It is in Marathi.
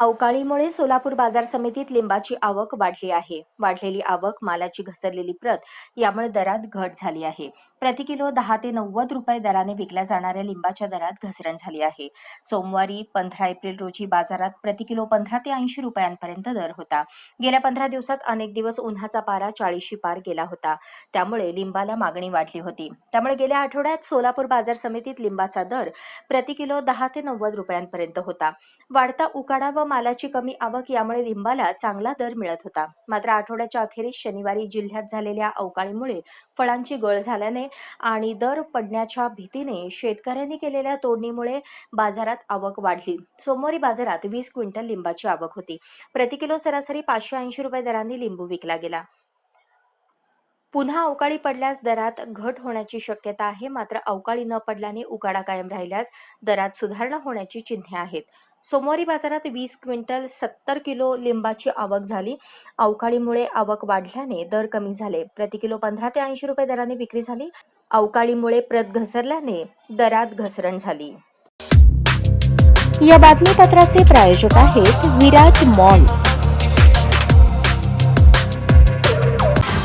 अवकाळीमुळे सोलापूर बाजार समितीत लिंबाची आवक वाढली आहे. वाढलेली आवक मालाची घसरलेली प्रत यामुळे दरात घट झाली आहे. प्रति किलो दहा ते नव्वद रुपये दराने विकल्या जाणाऱ्या लिंबाच्या दरात घसरण झाली आहे. सोमवारी पंधरा एप्रिल रोजी बाजारात प्रति किलो पंधरा ते ऐंशी रुपयांपर्यंत दर होता. गेल्या पंधरा दिवसात अनेक दिवस उन्हाचा पारा चाळीशी पार गेला होता. त्यामुळे लिंबाला मागणी वाढली होती. त्यामुळे गेल्या आठवड्यात सोलापूर बाजार समितीत लिंबाचा दर प्रति किलो दहा ते नव्वद रुपयांपर्यंत होता. वाढता उकाडा व मालाची कमी आवक यामुळे लिंबाला चांगला दर मिळत होता. मात्र आठवड्याच्या अखेरीस शनिवारी जिल्ह्यात झालेल्या अवकाळीमुळे फळांची गळ झाल्याने आणि दर पडण्याच्या भीतीने शेतकऱ्यांनी केलेल्या तोडणीमुळे बाजारात आवक वाढली. सोमवारी बाजारात वीस क्विंटल लिंबाची आवक होती. प्रति किलो सरासरी पाचशे ऐंशी रुपये दरांनी लिंबू विकला गेला. पुन्हा अवकाळी पडल्यास दरात घट होण्याची शक्यता आहे. मात्र अवकाळी न पडल्याने उकाडा कायम राहिल्यास दरात सुधारणा होण्याची चिन्हे आहेत. सोमवारी बाजारात वीस क्विंटल सत्तर किलो लिंबाची आवक झाली. अवकाळीमुळे आवक वाढल्याने दर कमी झाले. प्रति किलो पंधरा ते ऐंशी रुपये दराने विक्री झाली. अवकाळीमुळे प्रत घसरल्याने दरात घसरण झाली. या बातमीपत्राचे प्रायोजक आहेत विराज मॉल